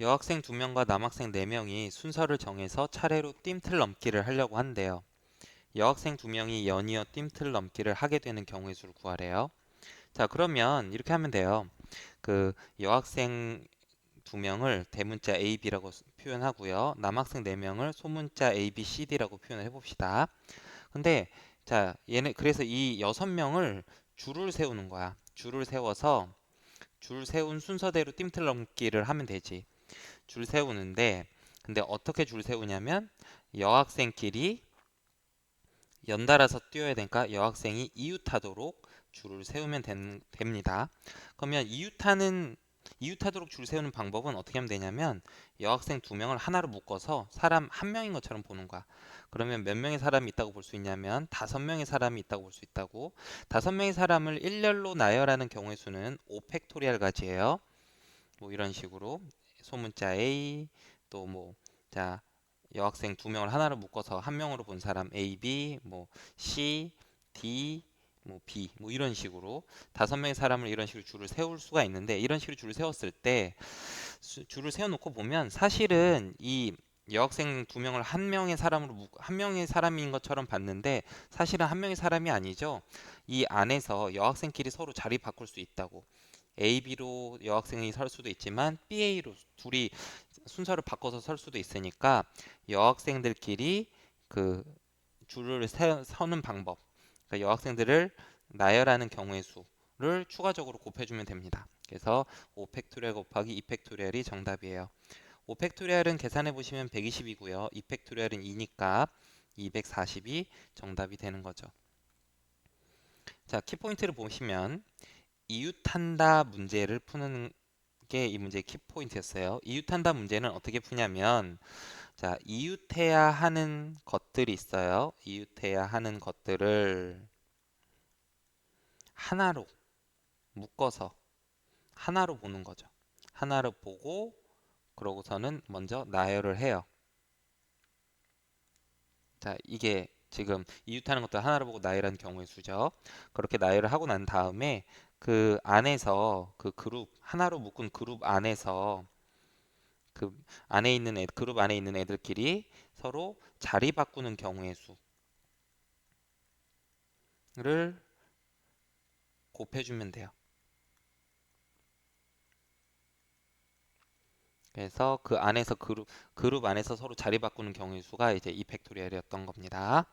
여학생 2명과 남학생 4명이 순서를 정해서 차례로 뜀틀 넘기를 하려고 한대요. 여학생 2명이 연이어 뜀틀 넘기를 하게 되는 경우의 수를 구하래요. 자, 그러면 이렇게 하면 돼요. 그 여학생 2명을 대문자 A, B라고 스- 표현하고요. 남학생 4명을 소문자 A, B, C, D라고 표현을 해봅시다. 근데 자, 얘네 그래서 이 6명을 줄을 세우는 거야. 줄을 세워서 줄 세운 순서대로 뜀틀 넘기를 하면 되지. 줄 세우는데 근데 어떻게 줄 세우냐면 여학생끼리 연달아서 뛰어야 되니까 여학생이 이웃하도록 줄을 세우면 된- 됩니다. 그러면 이웃하는 이웃하도록 줄 세우는 방법은 어떻게 하면 되냐면 여학생 두 명을 하나로 묶어서 사람 한 명인 것처럼 보는 거야. 그러면 몇 명의 사람이 있다고 볼 수 있냐면 다섯 명의 사람이 있다고 볼 수 있다고. 다섯 명의 사람을 일렬로 나열하는 경우의 수는 5팩토리얼 가지예요. 뭐 이런 식으로 소문자 A 또 뭐 자 여학생 두 명을 하나로 묶어서 한 명으로 본 사람 A, B, 뭐 C, D, 뭐 B 뭐 이런 식으로 다섯 명의 사람을 이런 식으로 줄을 세울 수가 있는데 이런 식으로 줄을 세웠을 때 수- 줄을 세워놓고 보면 사실은 이 여학생 두 명을 한 명의 사람으로 묶- 한 명의 사람인 것처럼 봤는데 사실은 한 명의 사람이 아니죠. 이 안에서 여학생끼리 서로 자리 바꿀 수 있다고. A, B로 여학생이 설 수도 있지만 B, A로 둘이 순서를 바꿔서 설 수도 있으니까 여학생들끼리 그 줄을 세, 서는 방법, 그러니까 여학생들을 나열하는 경우의 수를 추가적으로 곱해주면 됩니다. 그래서 5팩토리얼 곱하기 2팩토리얼이 정답이에요. 5팩토리얼은 계산해 보시면 120이고요. 2팩토리얼은 2니까 240이 정답이 되는 거죠. 자, 키포인트를 보시면 이웃한다 문제를 푸는 게 이 문제의 키포인트였어요. 이웃한다 문제는 어떻게 푸냐면 자, 이웃해야 하는 것들이 있어요. 이웃해야 하는 것들을 하나로 묶어서 하나로 보는 거죠. 하나로 보고 그러고서는 먼저 나열을 해요. 자, 이게 지금 이웃하는 것들 하나로 보고 나열한 경우의 수죠. 그렇게 나열을 하고 난 다음에 그 안에서 그 그룹 하나로 묶은 그룹 안에서 그 안에 있는 애, 그룹 안에 있는 애들끼리 서로 자리 바꾸는 경우의 수를 곱해주면 돼요. 그래서 그 안에서 그룹 그룹 안에서 서로 자리 바꾸는 경우의 수가 이제 2팩토리얼이었던 겁니다.